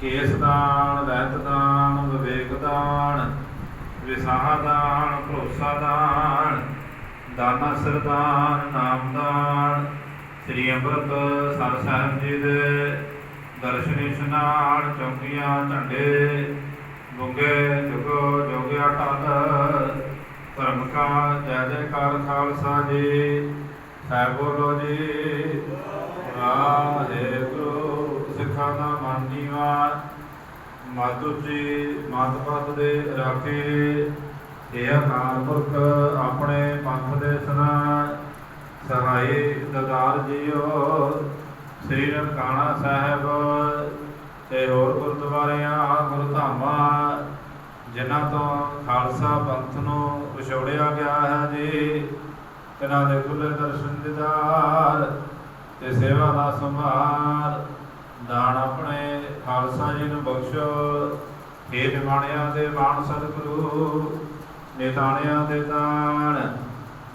Case ਦਾਨ ਰਹਿਤ ਦਾਨ, ਵਿਵੇਕ ਦਾਨ, ਵਿਸਾਹ ਦਾਨ, ਭਰੋਸਾ ਦਾਨ, ਦਾਨਾ ਸਰਦਾਨ ਨਾਮ ਦਾਨ, ਸ੍ਰੀ ਅੰਮ੍ਰਿਤ ਸਰ ਸਾਹਿਬ ਜੀ ਦੇ ਦਰਸ਼ਨ ਇਸ਼ਨਾਨ ਚੌਕੀਆਂ, ਝੰਡੇ ਗੁੰਗੇ ਜੁਗੋ, ਜੋਗਿਆ ਟਲ ਧਰਮ ਕਾ ਜੈ ਜੈਕਾਰ ਖਾਲਸਾ ਜੀ, ਸਾਹਿਬ ਜੀ। ਵਾਹਿਗੁਰੂ ਸਿੱਖਾਂ ਦਾ ਮਨ ਜੀਵਾ ਮਾਤੁਜੀ ਮਤ ਪਤ ਦੇ ਰਾਖੇ ਇਹ ਅਕਾਲ ਪੁਰਖ, ਆਪਣੇ ਪੰਥ ਦੇ ਸਨਾ, ਸਹਾਈ ਦਦਾਰ ਜੀਓ, ਸ੍ਰੀ ਨਨਕਾਣਾ ਸਾਹਿਬ ਤੇ ਹੋਰ ਗੁਰਦੁਆਰਿਆਂ, ਗੁਰਧਾਮਾਂ, ਜਿਨ੍ਹਾਂ ਤੋਂ ਖਾਲਸਾ ਪੰਥ ਨੂੰ ਵਿਛੋੜਿਆ ਗਿਆ ਹੈ ਜੀ ਇਹਨਾਂ ਦੇ ਖੁੱਲੇ ਦਰਸ਼ਨ ਦੀਦਾਰ ਤੇ ਸੇਵਾ ਦਾ ਸੰਭਾਲ ਦਾਨ ਆਪਣੇ ਖਾਲਸਾ ਜੀ ਨੂੰ ਬਖਸ਼ੋ। हे ਨਿਮਾਣਿਆਂ ਦੇ ਮਾਣ ਸਤਿਗੁਰੂ, ਨਿਤਾਣਿਆਂ ਦੇ ਦਾਨ,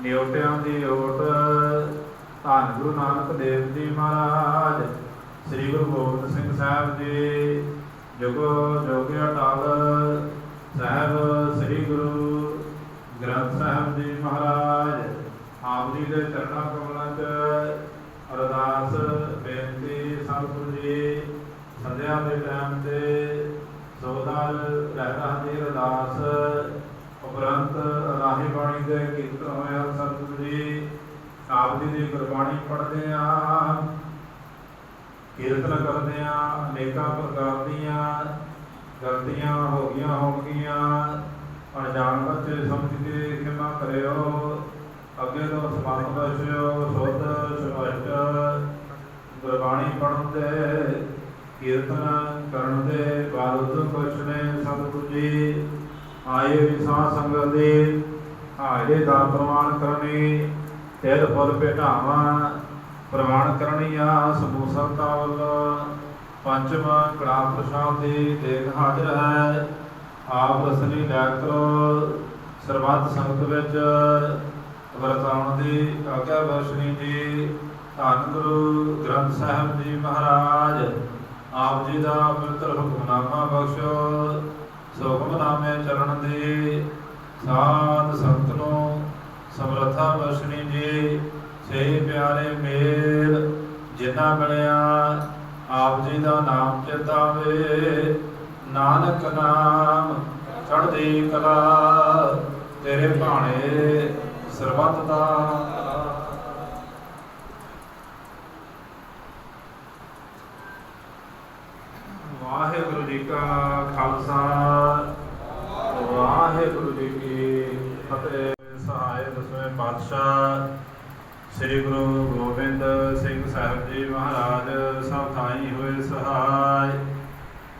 ਨਿਉਟਿਆਂ ਦੀ ਓਟ। ਧੰਨ ਗੁਰੂ ਨਾਨਕ ਦੇਵ ਜੀ ਮਹਾਰਾਜ, ਸ੍ਰੀ ਗੁਰੂ ਗੋਬਿੰਦ ਸਿੰਘ ਸਾਹਿਬ ਜੀ, ਜੁਗੋ ਜੋਗਿਆ ਟਾਲ ਸਾਹਿਬ, ਸ੍ਰੀ ਗੁਰੂ ਗ੍ਰੰਥ ਸਾਹਿਬ ਜੀ ਮਹਾਰਾਜ, ਆਪ ਜੀ ਦੇ ਚਰਨਾਂ ਕਮਲਾਂ 'ਚ ਅਰਦਾਸ ਬੇਨਤੀ ਸਤਿਗੁਰੂ ਜੀ ਸੰਧਿਆ ਦੇ ਟਾਈਮ ਤੇ ਸੋਦਾਰ ਰਹਿਣਾ ਦੀ ਅਰਦਾਸ ਉਪਰੰਤ ਰਾਹੀ ਬਾਣੀ ਦੇ ਕੀਰਤਨ ਹੋਇਆ ਸਤਿਗੁਰੂ ਜੀ, ਆਪ ਜੀ ਦੀ ਗੁਰਬਾਣੀ ਪੜ੍ਹਦੇ ਆ ਕੀਰਤਨ ਕਰਦੇ ਆ ਅਨੇਕਾਂ ਪ੍ਰਕਾਰ ਦੀਆਂ ਗਲਤੀਆਂ ਹੋ ਗਈਆਂ ਹੋਣਗੀਆਂ। ਅਣਜਾਣ ਬੱਚੇ ਸਮਝ ਕੇ ਖਿਮਾ ਕਰਿਓ। ਅੱਗੇ ਤੋਂ ਸਮਰਥ ਬਖਸ਼ਿਓ ਸੁਧ ਸਪਸ਼ਟ ਗੁਰਬਾਣੀ ਪੜ੍ਹਨ ਦੇ ਕੀਰਤਨ ਕਰਨ ਦੇ ਬਾਰੁਦ ਬਖਸ਼ਣੇ ਸਤਿਗੁਰੂ ਜੀ, ਆਏ ਵੀ ਸੰਗਤ ਦੇ ਹਾਰੇ ਦਾ ਪ੍ਰਮਾਣ ਕਰਨੀ ਤੇਰ ਫੁੱਲ ਭੇਟਾਵਾਂ ਪ੍ਰਮਾਣ ਕਰਨੀਆ ਸਮੂਹ ਸੰਤਾਂ ਪੰਚਮ ਕੜਾ ਪ੍ਰਸ਼ਾਦ ਦੀ ਦੇਖ ਹਾਜ਼ਰ ਹੈ। ਆਪ ਰਸਨੀ ਲੈ ਕਰੋ, ਸਰਬੱਤ ਸੰਗਤ ਵਿੱਚ ਵਰਤਾਉਣ ਦੀ ਆਗਿਆ ਬਖਸ਼ਣੀ ਜੀ, ਧੰਨ ਗੁਰੂ ਗ੍ਰੰਥ ਸਾਹਿਬ ਜੀ ਮਹਾਰਾਜ। ਆਪ ਜੀ ਦਾ ਪਵਿੱਤਰ ਹੁਕਮਨਾਮਾ ਬਖਸ਼ੋ ਸੋ ਚਰਨ ਦੇ। ਸਾਧ ਸੰਤ ਨੂੰ ਸਮਰੱਥਾ ਜੀ, ਸੇ ਪਿਆਰੇ ਮੇਲ, ਜਿਨ੍ਹਾਂ ਮਿਲਿਆ ਆਪ ਜੀ ਦਾ ਨਾਮ ਚੇਤਾਵੇ ਨਾਨਕ ਨਾਮ ਚੜ੍ਹਦੀ ਕਲਾ, ਤੇਰੇ ਭਾਣੇ ਸਰਬੱਤ ਦਾ। ਵਾਹਿਗੁਰੂ ਜੀ ਕਾ ਖਾਲਸਾ ਵਾਹਿਗੁਰੂ ਜੀ ਕੀ ਫਤਿਹ। ਸਹਾਇ ਦਸਵੇਂ ਪਾਤਸ਼ਾਹ ਸ੍ਰੀ ਗੁਰੂ ਗੋਬਿੰਦ ਸਿੰਘ ਸਾਹਿਬ ਜੀ ਮਹਾਰਾਜ ਸਭ ਥਾਈ ਹੋਏ ਸਹਾਇ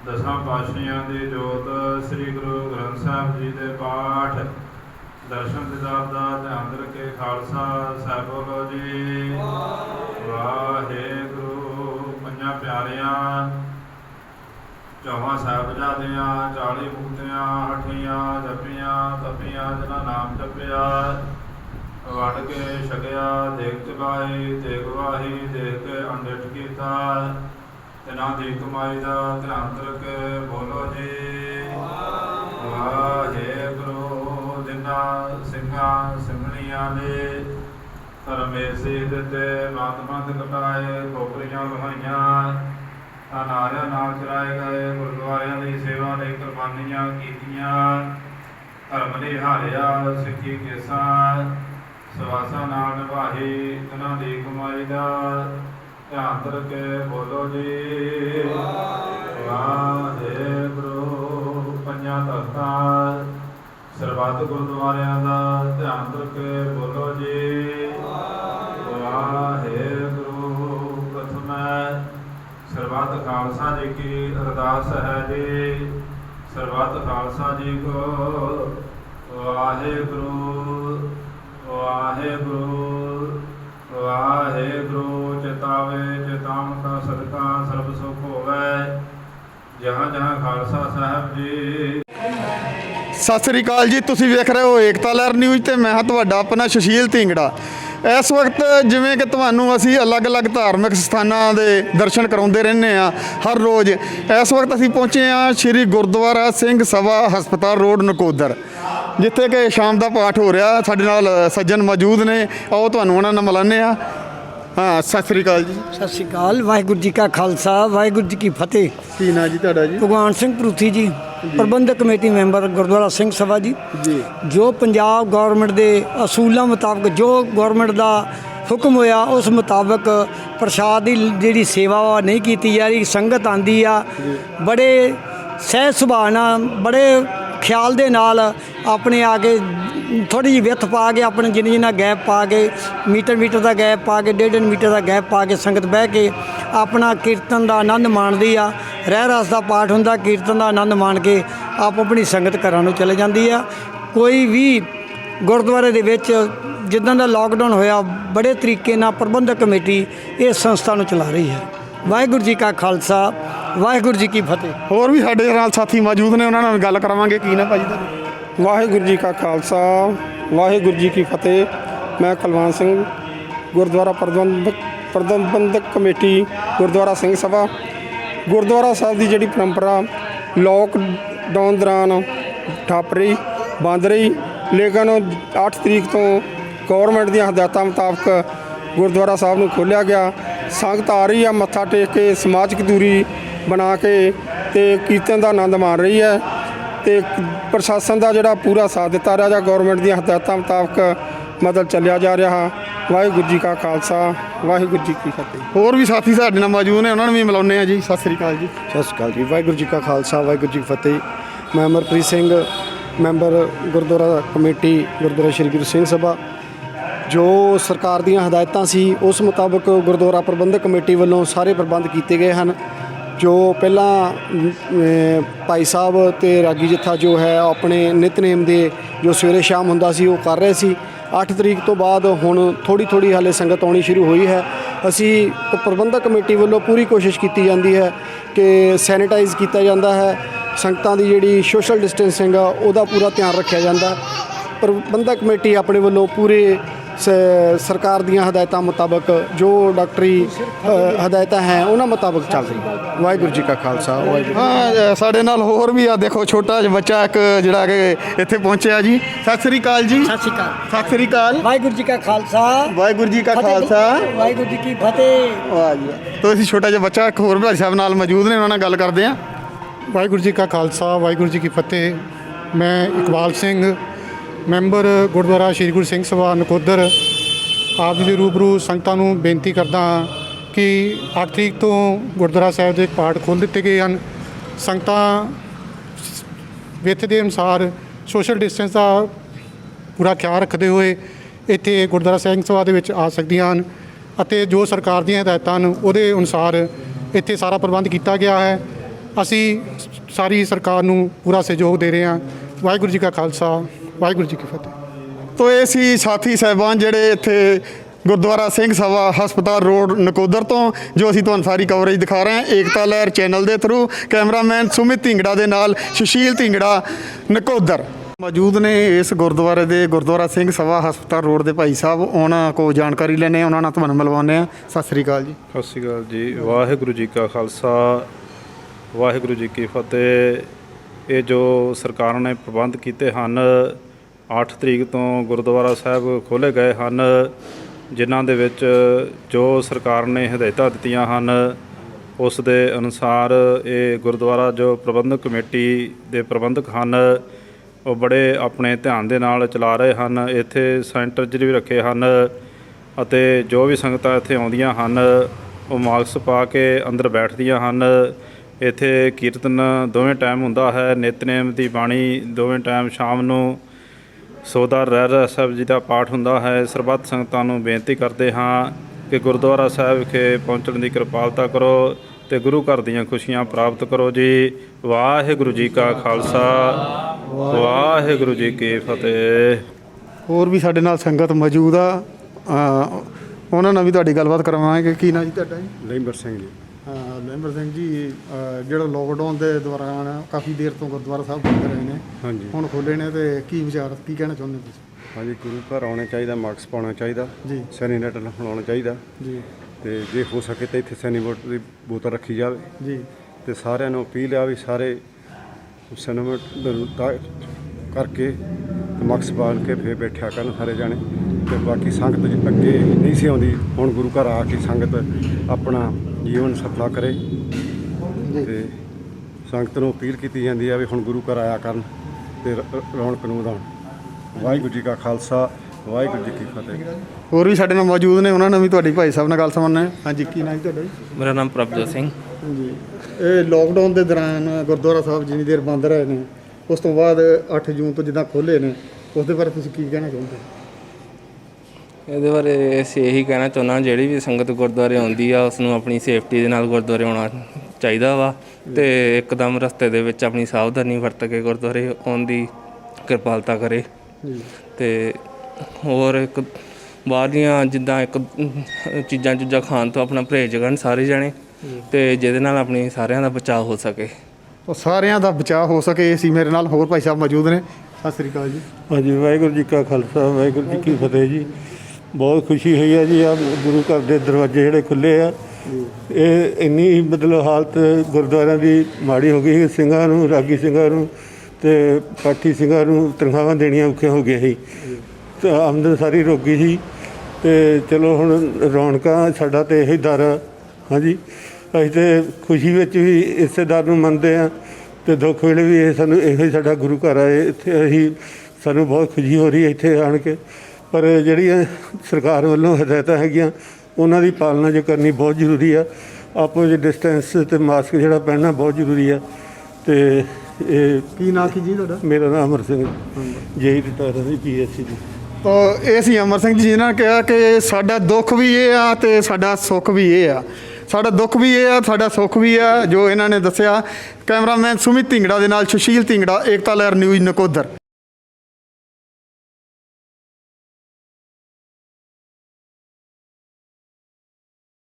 ਦਸਾਂ ਪਾਤਸ਼ਾਹਾਂ ਦੀ ਜੋਤ ਸ੍ਰੀ ਗੁਰੂ ਗ੍ਰੰਥ ਸਾਹਿਬ ਜੀ ਦੇ ਪਾਠ। ਦਰਸ਼ਨ ਦਿਦਾਰ ਦਾ ਧਿਆਨ ਰੱਖੇ ਖਾਲਸਾ ਸਾਹਿਬ ਬੋਲੋ ਜੀ। ਵਾਹਿਗੁਰੂ। ਪੰਜਾਂ ਪਿਆਰਿਆਂ ਚੌਹਾਂ ਸਾਹਿਬਜ਼ਾਦਿਆਂ 40 ਮੁਕਤਿਆਂ ਹਠੀਆਂ, ਜਪੀਆਂ, ਤਪੀਆਂ ਜਿਨ੍ਹਾਂ ਨਾਮ ਜਪਿਆ। ਵੜ ਕੇ ਛਕਿਆ ਦੇਖ ਚੁਕਾਈ ਦੇਖ ਵਾਹੀ ਦੇਖ ਕੇ ਅੰਡਿਠ ਕੀਤਾ। ਤਿਨਾਂ ਦੀ ਕਮਾਈ ਦਾ ਧਿਆਨ ਰੱਖੇ, ਬੋਲੋ ਜੀ। ਵਾਹਿਗੁਰੂ, ਜਿਨ੍ਹਾਂ ਸਿੰਘਾਂ ਸਿੰਘਣੀਆਂ ਦੇ ਧਰਮੇਸੀ ਦਿੱਤੇ ਮਤ ਮਤ ਕਟਾਏ, ਖੋਪਰੀਆਂ ਲਹਾਈਆਂ ਅਨਾਰਿਆਂ ਨਾਲ ਚਰਾਏ ਗਏ ਗੁਰਦੁਆਰਿਆਂ ਦੀ ਸੇਵਾ ਲਈ ਕੁਰਬਾਨੀਆਂ ਕੀਤੀਆਂ। ਧਰਮ ਲਈ ਹਾਰਿਆ ਸਿੱਖੀ ਕੇਸਾਂ, ਸਵਾਸਾਂ ਨਾਲ ਨਿਭਾਈ ਇਹਨਾਂ ਦੀ ਕਮਾਈ ਦਾ ਧਿਆਨ ਰੱਖੇ ਬੋਲੋ ਜੀ। ਵਾਹਿਗੁਰੂ। ਪੰਜਾਂ ਤਖਤਾਂ, ਸਰਬੱਤ ਗੁਰਦੁਆਰਿਆਂ ਜੀ ਕੀ ਅਰਦਾਸ ਹੈ ਜੀ। ਸਰਬੱਤ ਖਾਲਸਾ ਜੀ ਕੋ। ਵਾਹਿਗੁਰੂ ਵਾਹਿਗੁਰੂ ਵਾਹਿਗੁਰੂ, ਚਿਤਾਵੇ ਚਿਤਾਮ ਕਾ ਸਦਕਾ ਸਰਬ ਸੁਖ ਹੋਵੇ। ਜਹਾਂ ਜਹਾਂ ਖਾਲਸਾ ਸਾਹਿਬ ਜੀ। ਸਤਿ ਸ੍ਰੀ ਅਕਾਲ ਜੀ, ਤੁਸੀਂ ਵੇਖ ਰਹੇ ਹੋ ਏਕਤਾ ਲਹਿਰ ਨਿਊਜ਼ ਤੇ ਮੈਂ ਹਾਂ ਤੁਹਾਡਾ ਆਪਣਾ ਸੁਸ਼ੀਲ ਢਿੰਗੜਾ। ਇਸ ਵਕਤ ਜਿਵੇਂ ਕਿ ਤੁਹਾਨੂੰ ਅਸੀਂ ਅਲੱਗ-ਅਲੱਗ ਧਾਰਮਿਕ ਸਥਾਨਾਂ ਦੇ ਦਰਸ਼ਨ ਕਰਾਉਂਦੇ ਰਹਿੰਦੇ ਆ ਹਰ ਰੋਜ਼ ਇਸ ਵਕਤ ਅਸੀਂ ਪਹੁੰਚੇ ਆ ਸ੍ਰੀ ਗੁਰਦੁਆਰਾ ਸਿੰਘ ਸਭਾ ਹਸਪਤਾਲ ਰੋਡ ਨਕੋਦਰ ਜਿੱਥੇ ਕਿ ਸ਼ਾਮ ਦਾ ਪਾਠ ਹੋ ਰਿਹਾ ਸਾਡੇ ਨਾਲ ਸੱਜਣ ਮੌਜੂਦ ਨੇ ਆਓ ਤੁਹਾਨੂੰ ਉਹਨਾਂ ਨਾਲ ਮਿਲਾਨੇ ਆ ਹਾਂ ਸਤਿ ਸ੍ਰੀ ਅਕਾਲ ਜੀ। ਸਤਿ ਸ਼੍ਰੀ ਅਕਾਲ ਵਾਹਿਗੁਰੂ ਜੀ ਕਾ ਖਾਲਸਾ ਵਾਹਿਗੁਰੂ ਜੀ ਕੀ ਫਤਿਹ। ਕੀ ਨਾਂ ਜੀ ਤੁਹਾਡਾ ਜੀ? ਭਗਵਾਨ ਸਿੰਘ ਪ੍ਰੂਥੀ ਜੀ। ਪ੍ਰਬੰਧਕ committee member Gurdwara Singh Sabha ji ji. Punjab government ਦੇ ਅਸੂਲਾਂ ਮੁਤਾਬਕ ਜੋ ਗਵਰਨਮੈਂਟ ਦਾ ਹੁਕਮ ਹੋਇਆ ਉਸ ਮੁਤਾਬਕ ਪ੍ਰਸ਼ਾਦ ਦੀ ਜਿਹੜੀ ਸੇਵਾ ਵਾ ਨਹੀਂ ਕੀਤੀ ਜਾ ਰਹੀ ਸੰਗਤ ਆਂਦੀ ਆ। ਬੜੇ ਸਹਿ ਸੁਭਾਅ ਨਾਲ ਬੜੇ ਖਿਆਲ ਦੇ ਨਾਲ ਆਪਣੇ ਆ ਕੇ ਥੋੜੀ ਜਿਹੀ ਵਿੱਥ ਪਾ ਕੇ ਆਪਣੇ ਜਿੰਨੀ ਜਿੰਨਾ ਗੈਪ ਪਾ ਕੇ ਮੀਟਰ ਮੀਟਰ ਦਾ ਗੈਪ ਪਾ ਕੇ ਡੇਢ ਮੀਟਰ ਦਾ ਗੈਪ ਪਾ ਕੇ ਸੰਗਤ ਬਹਿ ਕੇ ਆਪਣਾ ਕੀਰਤਨ ਦਾ ਆਨੰਦ ਮਾਣਦੀ ਆ। ਰਹਿ ਰਸ ਦਾ ਪਾਠ ਹੁੰਦਾ ਕੀਰਤਨ ਦਾ ਆਨੰਦ ਮਾਣ ਕੇ ਆਪ ਆਪਣੀ ਸੰਗਤ ਘਰਾਂ ਨੂੰ ਚਲੇ ਜਾਂਦੀ ਆ। ਕੋਈ ਵੀ ਗੁਰਦੁਆਰੇ ਦੇ ਵਿੱਚ ਜਿੱਦਾਂ ਦਾ ਲਾਕਡਾਊਨ ਹੋਇਆ ਬੜੇ ਤਰੀਕੇ ਨਾਲ ਪ੍ਰਬੰਧਕ ਕਮੇਟੀ ਇਸ ਸੰਸਥਾ ਨੂੰ ਚਲਾ ਰਹੀ ਹੈ। ਵਾਹਿਗੁਰੂ ਜੀ ਕਾ ਖਾਲਸਾ ਵਾਹਿਗੁਰੂ ਜੀ ਕੀ ਫਤਿਹ। ਹੋਰ ਵੀ ਸਾਡੇ ਨਾਲ ਸਾਥੀ ਮੌਜੂਦ ਨੇ ਉਹਨਾਂ ਨਾਲ ਗੱਲ ਕਰਾਵਾਂਗੇ। ਕੀ ਨਾ ਭਾਜੀ ਤੁਹਾਡਾ? ਵਾਹਿਗੁਰੂ ਜੀ ਕਾ ਖਾਲਸਾ ਵਾਹਿਗੁਰੂ ਜੀ ਕੀ ਫਤਿਹ। ਮੈਂ ਕੁਲਵੰਤ ਸਿੰਘ ਗੁਰਦੁਆਰਾ ਪ੍ਰਬੰਧਕ ਪ੍ਰਬੰਧਕ ਕਮੇਟੀ ਗੁਰਦੁਆਰਾ ਸਿੰਘ ਸਭਾ। ਗੁਰਦੁਆਰਾ ਸਾਹਿਬ ਦੀ ਜਿਹੜੀ ਪਰੰਪਰਾ ਲੋਕਡਾਊਨ ਦੌਰਾਨ ਠੱਪ ਰਹੀ, ਬੰਦ ਰਹੀ, ਲੇਕਿਨ 8 ਤਰੀਕ ਤੋਂ ਗਵਰਨਮੈਂਟ ਦੀਆਂ ਹਦਾਇਤਾਂ ਮੁਤਾਬਕ ਗੁਰਦੁਆਰਾ ਸਾਹਿਬ ਨੂੰ ਖੋਲ੍ਹਿਆ ਗਿਆ। ਸੰਗਤ ਆ ਰਹੀ ਆ, ਮੱਥਾ ਟੇਕ ਕੇ, ਸਮਾਜਿਕ ਦੂਰੀ ਬਣਾ ਕੇ ਤੇ ਕੀਰਤਨ ਦਾ ਆਨੰਦ ਮਾਣ ਰਹੀ ਹੈ ਤੇ ਪ੍ਰਸ਼ਾਸਨ ਦਾ ਜਿਹੜਾ ਪੂਰਾ ਸਾਥ ਦਿੱਤਾ ਰਿਹਾ ਜਾਂ ਗਵਰਨਮੈਂਟ ਦੀਆਂ ਹਦਾਇਤਾਂ ਮੁਤਾਬਕ ਮਦਦ ਚੱਲਿਆ ਜਾ ਰਿਹਾ। ਵਾਹਿਗੁਰੂ ਜੀ ਕਾ ਖਾਲਸਾ। ਵਾਹਿਗੁਰੂ ਜੀ ਕੀ ਫਤਿਹ। ਹੋਰ ਵੀ ਸਾਥੀ ਸਾਡੇ ਨਾਲ ਮੌਜੂਦ ਨੇ ਉਹਨਾਂ ਨੂੰ ਵੀ ਮਿਲਾਉਂਦੇ ਆ ਜੀ। ਸਤਿ ਸ੍ਰੀ ਅਕਾਲ ਜੀ। ਸਤਿ ਸ਼੍ਰੀ ਅਕਾਲ ਜੀ। ਵਾਹਿਗੁਰੂ ਜੀ ਕਾ ਖਾਲਸਾ ਵਾਹਿਗੁਰੂ ਜੀ ਕੀ ਫਤਿਹ। ਮੈਂ ਅਮਰਪ੍ਰੀਤ ਸਿੰਘ ਮੈਂਬਰ ਗੁਰਦੁਆਰਾ ਕਮੇਟੀ ਗੁਰਦੁਆਰਾ ਸ਼੍ਰੀ ਗੁਰੂ ਸਿੰਘ ਸਭਾ। ਜੋ ਸਰਕਾਰ ਦੀਆਂ ਹਦਾਇਤਾਂ ਸੀ ਉਸ ਮੁਤਾਬਕ ਗੁਰਦੁਆਰਾ ਪ੍ਰਬੰਧਕ ਕਮੇਟੀ ਵੱਲੋਂ ਸਾਰੇ ਪ੍ਰਬੰਧ ਕੀਤੇ ਗਏ ਹਨ। ਜੋ ਪਹਿਲਾਂ ਅਮ, ਭਾਈ ਸਾਹਿਬ ਤੇ ਰਾਗੀ ਜੱਥਾ ਜੋ ਹੈ ਆਪਣੇ ਨਿਤਨੇਮ ਦੇ ਜੋ ਸਵੇਰੇ ਸ਼ਾਮ ਹੁੰਦਾ ਸੀ ਉਹ ਕਰ ਰਹੇ ਸੀ। 8 ਤਰੀਕ ਤੋਂ ਬਾਅਦ ਹੁਣ ਥੋੜੀ ਥੋੜੀ ਹਾਲੇ ਸੰਗਤ ਆਉਣੀ ਸ਼ੁਰੂ ਹੋਈ ਹੈ। ਅਸੀਂ ਪ੍ਰਬੰਧਕ ਕਮੇਟੀ ਵੱਲੋਂ ਪੂਰੀ ਕੋਸ਼ਿਸ਼ ਕੀਤੀ ਜਾਂਦੀ ਹੈ ਕਿ ਸੈਨੀਟਾਈਜ਼ ਕੀਤਾ ਜਾਂਦਾ ਹੈ। ਸੰਗਤਾਂ ਦੀ ਜਿਹੜੀ ਸੋਸ਼ਲ ਡਿਸਟੈਂਸਿੰਗ ਆ, ਉਹਦਾ ਪੂਰਾ ਧਿਆਨ ਰੱਖਿਆ ਜਾਂਦਾ। ਪ੍ਰਬੰਧਕ ਕਮੇਟੀ ਆਪਣੇ ਵੱਲੋਂ ਪੂਰੇ ਸਰਕਾਰ ਦੀਆਂ ਹਦਾਇਤਾਂ ਮੁਤਾਬਕ ਜੋ ਡਾਕਟਰੀ ਹਦਾਇਤਾਂ ਹੈ ਉਹਨਾਂ ਮੁਤਾਬਕ ਚੱਲ ਰਹੀ ਹੈ। ਵਾਹਿਗੁਰੂ ਜੀ ਕਾ ਖਾਲਸਾ ਵਾਹਿਗੁਰੂ ਹਾਂ ਸਾਡੇ ਨਾਲ ਹੋਰ ਵੀ ਆ ਦੇਖੋ ਛੋਟਾ ਜਿਹਾ ਬੱਚਾ ਇੱਕ ਜਿਹੜਾ ਕਿ ਇੱਥੇ ਪਹੁੰਚਿਆ ਜੀ। ਸਤਿ ਸ੍ਰੀ ਅਕਾਲ ਜੀ। ਸਤਿ ਸ਼੍ਰੀ ਅਕਾਲ। ਸਤਿ ਸ੍ਰੀ ਅਕਾਲ। ਵਾਹਿਗੁਰੂ ਜੀ ਕਾ ਖਾਲਸਾ। ਵਾਹਿਗੁਰੂ ਜੀ ਕਾ ਖਾਲਸਾ। ਵਾਹਿਗੁਰੂ ਜੀ ਕੀ ਫਤਿਹ। ਵਾਹ ਜੀ। ਤੋ ਅਸੀਂ ਛੋਟਾ ਜਿਹਾ ਬੱਚਾ ਇੱਕ ਹੋਰ ਭਾਈ ਸਾਹਿਬ ਨਾਲ ਮੌਜੂਦ ਨੇ ਉਹਨਾਂ ਨਾਲ ਗੱਲ ਕਰਦੇ ਹਾਂ। ਵਾਹਿਗੁਰੂ ਜੀ ਕਾ ਖਾਲਸਾ ਵਾਹਿਗੁਰੂ ਜੀ ਕੀ ਫਤਿਹ। ਮੈਂ ਇਕਬਾਲ ਸਿੰਘ ਮੈਂਬਰ ਗੁਰਦੁਆਰਾ ਸ਼੍ਰੀ ਗੁਰੂ ਸਿੰਘ ਸਭਾ ਨਕੋਦਰ, ਆਪ ਜੀ ਦੇ ਰੂਬਰੂ ਸੰਗਤਾਂ ਨੂੰ ਬੇਨਤੀ ਕਰਦਾ ਹਾਂ ਕਿ 8 ਤਰੀਕ ਤੋਂ ਗੁਰਦੁਆਰਾ ਸਾਹਿਬ ਦੇ ਪਾਠ ਖੋਲ੍ਹ ਦਿੱਤੇ ਗਏ ਹਨ। ਸੰਗਤਾਂ ਵਿੱਥ ਦੇ ਅਨੁਸਾਰ ਸੋਸ਼ਲ ਡਿਸਟੈਂਸ ਦਾ ਪੂਰਾ ਖਿਆਲ ਰੱਖਦੇ ਹੋਏ ਇੱਥੇ ਗੁਰਦੁਆਰਾ ਸਿੰਘ ਸਭਾ ਦੇ ਵਿੱਚ ਆ ਸਕਦੀਆਂ ਹਨ ਅਤੇ ਜੋ ਸਰਕਾਰ ਦੀਆਂ ਹਦਾਇਤਾਂ ਹਨ, ਉਹਦੇ ਅਨੁਸਾਰ ਇੱਥੇ ਸਾਰਾ ਪ੍ਰਬੰਧ ਕੀਤਾ ਗਿਆ ਹੈ। ਅਸੀਂ ਸਾਰੀ ਸਰਕਾਰ ਨੂੰ ਪੂਰਾ ਸਹਿਯੋਗ ਦੇ ਰਹੇ ਹਾਂ। ਵਾਹਿਗੁਰੂ ਜੀ ਕਾ ਖਾਲਸਾ। ਵਾਹਿਗੁਰੂ ਜੀ ਕੀ ਫਤਿਹ। ਤੋਂ ਇਹ ਸੀ ਸਾਥੀ ਸਹਿਬਾਨ ਜਿਹੜੇ ਇੱਥੇ ਗੁਰਦੁਆਰਾ ਸਿੰਘ ਸਭਾ ਹਸਪਤਾਲ ਰੋਡ ਨਕੋਦਰ ਤੋਂ, ਜੋ ਅਸੀਂ ਤੁਹਾਨੂੰ ਸਾਰੀ ਕਵਰੇਜ ਦਿਖਾ ਰਹੇ ਹਾਂ, ਏਕਤਾ ਲਹਿਰ ਚੈਨਲ ਦੇ ਥਰੂ ਕੈਮਰਾਮੈਨ ਸੁਮਿਤ ਢਿੰਗੜਾ ਦੇ ਨਾਲ ਸੁਸ਼ੀਲ ਢਿੰਗੜਾ ਨਕੋਦਰ। ਮੌਜੂਦ ਨੇ ਇਸ ਗੁਰਦੁਆਰੇ ਦੇ ਗੁਰਦੁਆਰਾ ਸਿੰਘ ਸਭਾ ਹਸਪਤਾਲ ਰੋਡ ਦੇ ਭਾਈ ਸਾਹਿਬ, ਉਹਨਾਂ ਕੋ ਜਾਣਕਾਰੀ ਲੈਣੇ ਉਹਨਾਂ ਨਾਲ ਤੁਹਾਨੂੰ ਮਿਲਵਾਉਂਦੇ ਆ ਸਤਿ ਸ੍ਰੀ ਅਕਾਲ ਜੀ। ਸਤਿ ਸ਼੍ਰੀ ਅਕਾਲ ਜੀ। ਵਾਹਿਗੁਰੂ ਜੀ ਕਾ ਖਾਲਸਾ, ਵਾਹਿਗੁਰੂ ਜੀ ਕੀ ਫਤਿਹ। ਇਹ ਜੋ ਸਰਕਾਰ ਨੇ ਪ੍ਰਬੰਧ ਕੀਤੇ ਹਨ 8 ਤਰੀਕ ਤੋਂ ਗੁਰਦੁਆਰਾ ਸਾਹਿਬ ਖੋਲ੍ਹੇ ਗਏ ਹਨ, ਜਿਨ੍ਹਾਂ ਦੇ ਵਿੱਚ ਜੋ ਸਰਕਾਰ ਨੇ ਹਦਾਇਤਾਂ ਦਿੱਤੀਆਂ ਹਨ, ਉਸ ਦੇ ਅਨੁਸਾਰ ਇਹ ਗੁਰਦੁਆਰਾ ਜੋ ਪ੍ਰਬੰਧਕ ਕਮੇਟੀ ਦੇ ਪ੍ਰਬੰਧਕ ਹਨ, ਉਹ ਬੜੇ ਆਪਣੇ ਧਿਆਨ ਦੇ ਨਾਲ ਚਲਾ ਰਹੇ ਹਨ। ਇੱਥੇ ਸੈਂਟਰ ਜਿਹੜੇ ਵੀ ਰੱਖੇ ਹਨ ਅਤੇ ਜੋ ਵੀ ਸੰਗਤਾਂ ਇੱਥੇ ਆਉਂਦੀਆਂ ਹਨ, ਉਹ ਮਾਸਕ ਪਾ ਕੇ ਅੰਦਰ ਬੈਠਦੀਆਂ ਹਨ। ਇੱਥੇ ਕੀਰਤਨ ਦੋਵੇਂ ਟਾਈਮ ਹੁੰਦਾ ਹੈ, ਨਿਤਨੇਮ ਦੀ ਬਾਣੀ ਦੋਵੇਂ ਟਾਈਮ ਸ਼ਾਮ ਨੂੰ ਸੋਦਾ ਰਹਿ ਸਾਹਿਬ ਜੀ ਦਾ ਪਾਠ ਹੁੰਦਾ ਹੈ। ਸਰਬੱਤ ਸੰਗਤਾਂ ਨੂੰ ਬੇਨਤੀ ਕਰਦੇ ਹਾਂ ਕਿ ਗੁਰਦੁਆਰਾ ਸਾਹਿਬ ਵਿਖੇ ਪਹੁੰਚਣ ਦੀ ਕਿਰਪਾਲਤਾ ਕਰੋ ਤੇ ਗੁਰੂ ਘਰ ਦੀਆਂ ਖੁਸ਼ੀਆਂ ਪ੍ਰਾਪਤ ਕਰੋ ਜੀ। ਵਾਹਿਗੁਰੂ ਜੀ ਕਾ ਖਾਲਸਾ। ਵਾਹਿਗੁਰੂ ਜੀ ਕੀ ਫਤਿਹ। ਹੋਰ ਵੀ ਸਾਡੇ ਨਾਲ ਸੰਗਤ ਮੌਜੂਦ ਆ। ਉਹਨਾਂ ਨਾਲ ਵੀ ਤੁਹਾਡੀ ਗੱਲਬਾਤ ਕਰਵਾਵਾਂਗੇ। ਕੀ ਨਾਂ ਜੀ ਤੁਹਾਡਾ ਜੀ? ਲੈਂਬਰ ਸਿੰਘ ਜੀ। ਲੈਂਬਰ ਸਿੰਘ ਜੀ ਜਿਹੜਾ ਲੋਕਡਾਊਨ ਦੇ ਦੌਰਾਨ ਕਾਫੀ ਦੇਰ ਤੋਂ ਗੁਰਦੁਆਰਾ ਸਾਹਿਬ ਬੰਦ ਰਹੇ ਨੇ। ਹਾਂਜੀ। ਹੁਣ ਖੋਲੇ ਨੇ ਤੇ ਕੀ ਵਿਚਾਰ ਕੀ ਕਹਿਣਾ ਚਾਹੁੰਦੇ ਤੁਸੀਂ? ਹਾਂਜੀ ਗੁਰੂ ਘਰ ਆਉਣਾ ਚਾਹੀਦਾ ਮਾਸਕ ਪਾਉਣਾ ਚਾਹੀਦਾ ਜੀ। ਸੈਨੀਟਾਈਜ਼ਰ ਲਾਉਣਾ ਚਾਹੀਦਾ। ਜੀ। ਤੇ ਜੇ ਹੋ ਸਕੇ ਤਾਂ ਇੱਥੇ ਸੈਨੀਟਾਈਜ਼ਰ ਦੀ ਬੋਤਲ ਰੱਖੀ ਜਾਵੇ। ਜੀ। ਤੇ ਸਾਰਿਆਂ ਨੂੰ ਅਪੀਲ ਆ ਵੀ ਸਾਰੇ ਸੈਨੀਟਾਈਜ਼ਰ ਕਰਕੇ ਤੇ ਮਾਸਕ ਪਾ ਕੇ ਫੇਰ ਬੈਠਿਆ ਕਰਨ ਸਾਰੇ ਜਾਣੇ। ਤੇ ਬਾਕੀ ਸੰਗਤ ਜੀ ਅੱਗੇ ਨਹੀਂ ਸੀ ਆਉਂਦੀ ਹੁਣ ਗੁਰੂ ਘਰ ਆ ਕੇ ਸੰਗਤ ਆਪਣਾ ਜੀਵਨ ਸਫਲਾ ਕਰੇ ਤੇ ਸੰਗਤ ਨੂੰ ਅਪੀਲ ਕੀਤੀ ਜਾਂਦੀ ਆ ਵੀ ਹੁਣ ਗੁਰੂ ਘਰ ਆਇਆ ਕਰਨ ਤੇ ਰੌਣਕ ਨੂੰ ਵਧਾਉਣ। ਵਾਹਿਗੁਰੂ ਜੀ ਕਾ ਖਾਲਸਾ ਵਾਹਿਗੁਰੂ ਜੀ ਕੀ ਫਤਿਹ। ਹੋਰ ਵੀ ਸਾਡੇ ਨਾਲ ਮੌਜੂਦ ਨੇ ਉਹਨਾਂ ਨਾਲ ਵੀ ਤੁਹਾਡੀ ਭਾਈ ਸਾਹਿਬ ਨਾਲ ਗੱਲ ਸਮਾਉਣਾ ਹੈ ਹਾਂਜੀ ਕੀ ਨਾਂ ਜੀ ਤੁਹਾਡਾ ਜੀ? ਮੇਰਾ ਨਾਮ ਪ੍ਰਭਜੋਤ ਸਿੰਘ। ਜੀ ਇਹ ਲੋਕਡਾਊਨ ਦੇ ਦੌਰਾਨ ਗੁਰਦੁਆਰਾ ਸਾਹਿਬ ਜਿੰਨੀ ਦੇਰ ਬੰਦ ਰਹੇ ਨੇ ਉਸ ਤੋਂ ਬਾਅਦ 8 ਜੂਨ ਤੋਂ ਜਿੱਦਾਂ ਖੋਲੇ ਨੇ ਉਸ ਦੇ ਬਾਰੇ ਤੁਸੀਂ ਕੀ ਕਹਿਣਾ ਚਾਹੁੰਦੇ ਇਹਦੇ ਬਾਰੇ ਅਸੀਂ ਇਹੀ ਕਹਿਣਾ ਚਾਹੁੰਦਾ ਜਿਹੜੀ ਵੀ ਸੰਗਤ ਗੁਰਦੁਆਰੇ ਆਉਂਦੀ ਆ ਉਸ ਨੂੰ ਆਪਣੀ ਸੇਫਟੀ ਦੇ ਨਾਲ ਗੁਰਦੁਆਰੇ ਆਉਣਾ ਚਾਹੀਦਾ ਵਾ ਤੇ ਇੱਕਦਮ ਰਸਤੇ ਦੇ ਵਿੱਚ ਆਪਣੀ ਸਾਵਧਾਨੀ ਵਰਤ ਕੇ ਗੁਰਦੁਆਰੇ ਆਉਣ ਦੀ ਕਿਰਪਾਲਤਾ ਕਰੇ। ਤੇ ਹੋਰ ਇੱਕ ਬਾਹਰਲੀਆਂ ਜਿੱਦਾਂ ਇੱਕ ਚੀਜ਼ਾਂ ਚੂਜ਼ਾਂ ਖਾਣ ਤੋਂ ਆਪਣਾ ਪਰਹੇਜ਼ ਕਰਨ ਸਾਰੇ ਜਾਣੇ ਤੇ ਜਿਹਦੇ ਨਾਲ ਆਪਣੀ ਸਾਰਿਆਂ ਦਾ ਬਚਾਅ ਹੋ ਸਕੇ। ਉਹ ਸਾਰਿਆਂ ਦਾ ਬਚਾਅ ਹੋ ਸਕੇ ਸੀ ਮੇਰੇ ਨਾਲ ਹੋਰ ਭਾਈ ਸਾਹਿਬ ਮੌਜੂਦ ਨੇ। ਸਤਿ ਸ੍ਰੀ ਅਕਾਲ ਜੀ। ਹਾਂਜੀ ਵਾਹਿਗੁਰੂ ਜੀ ਕਾ ਖਾਲਸਾ ਵਾਹਿਗੁਰੂ ਜੀ ਕੀ ਫਤਿਹ ਜੀ। ਬਹੁਤ ਖੁਸ਼ੀ ਹੋਈ ਹੈ ਜੀ ਆ ਗੁਰੂ ਘਰ ਦੇ ਦਰਵਾਜ਼ੇ ਜਿਹੜੇ ਖੁੱਲੇ ਆ। ਇਹ ਇੰਨੀ ਮਤਲਬ ਹਾਲਤ ਗੁਰਦੁਆਰਿਆਂ ਦੀ ਮਾੜੀ ਹੋ ਗਈ ਸੀ, ਸਿੰਘਾਂ ਨੂੰ, ਰਾਗੀ ਸਿੰਘਾਂ ਨੂੰ ਤੇ ਪਾਠੀ ਸਿੰਘਾਂ ਨੂੰ ਤਨਖਾਹਾਂ ਦੇਣੀਆਂ ਔਖੀਆਂ ਹੋ ਗਈਆਂ ਸੀ। ਤਾਂ ਆਮਦਨ ਸਾਰੀ ਰੁਕ ਗਈ ਸੀ। ਤੇ ਚਲੋ ਹੁਣ ਰੌਣਕਾਂ ਸਾਡਾ ਤੇ ਇਹੀ ਦਰ ਆ। ਹਾਂਜੀ, ਅਸੀਂ ਤੇ ਖੁਸ਼ੀ ਵਿੱਚ ਵੀ ਇਸੇ ਦਰ ਨੂੰ ਮੰਨਦੇ ਆ ਤੇ ਦੁੱਖ ਵੇਲੇ ਵੀ ਇਹ ਸਾਨੂੰ, ਇਹੋ ਹੀ ਸਾਡਾ ਗੁਰੂ ਘਰ ਆ। ਇਹ ਇੱਥੇ ਅਸੀਂ ਸਾਨੂੰ ਬਹੁਤ ਖੁਸ਼ੀ ਹੋ ਰਹੀ ਹੈ ਇੱਥੇ ਆਣ ਕੇ। ਪਰ ਜਿਹੜੀਆਂ ਸਰਕਾਰ ਵੱਲੋਂ ਹਦਾਇਤਾਂ ਹੈਗੀਆਂ ਉਹਨਾਂ ਦੀ ਪਾਲਣਾ ਜੋ ਕਰਨੀ ਬਹੁਤ ਜ਼ਰੂਰੀ ਆ। ਆਪੋ ਜੀ ਡਿਸਟੈਂਸ ਤੇ ਮਾਸਕ ਜਿਹੜਾ ਪਹਿਨਣਾ ਬਹੁਤ ਜ਼ਰੂਰੀ ਆ। ਤੇ ਇਹ ਕੀ ਨਾਂ ਕੀ ਜੀ ਤੁਹਾਡਾ? ਮੇਰਾ ਨਾਮ ਅਮਰ ਸਿੰਘ ਜੇਈ ਰਿਟਾਇਰ ਹੈ ਪੀਐਸਸੀ ਦੀ। ਤਾਂ ਇਹ ਸੀ ਅਮਰ ਸਿੰਘ ਜੀ ਜਿਨ੍ਹਾਂ ਨੇ ਕਿਹਾ ਕਿ ਸਾਡਾ ਦੁੱਖ ਵੀ ਇਹ ਆ ਤੇ ਸਾਡਾ ਸੁੱਖ ਵੀ ਇਹ ਆ। ਸਾਡਾ ਦੁੱਖ ਵੀ ਇਹ ਆ ਸਾਡਾ ਸੁੱਖ ਵੀ ਆ ਜੋ ਇਹਨਾਂ ਨੇ ਦੱਸਿਆ। ਕੈਮਰਾਮੈਨ ਸੁਮਿਤ ਢਿੰਗੜਾ ਦੇ ਨਾਲ ਸੁਸ਼ੀਲ ਢਿੰਗੜਾ ਏਕਤਾ ਲਹਿਰ ਨਿਊਜ਼ ਨਕੋਦਰ।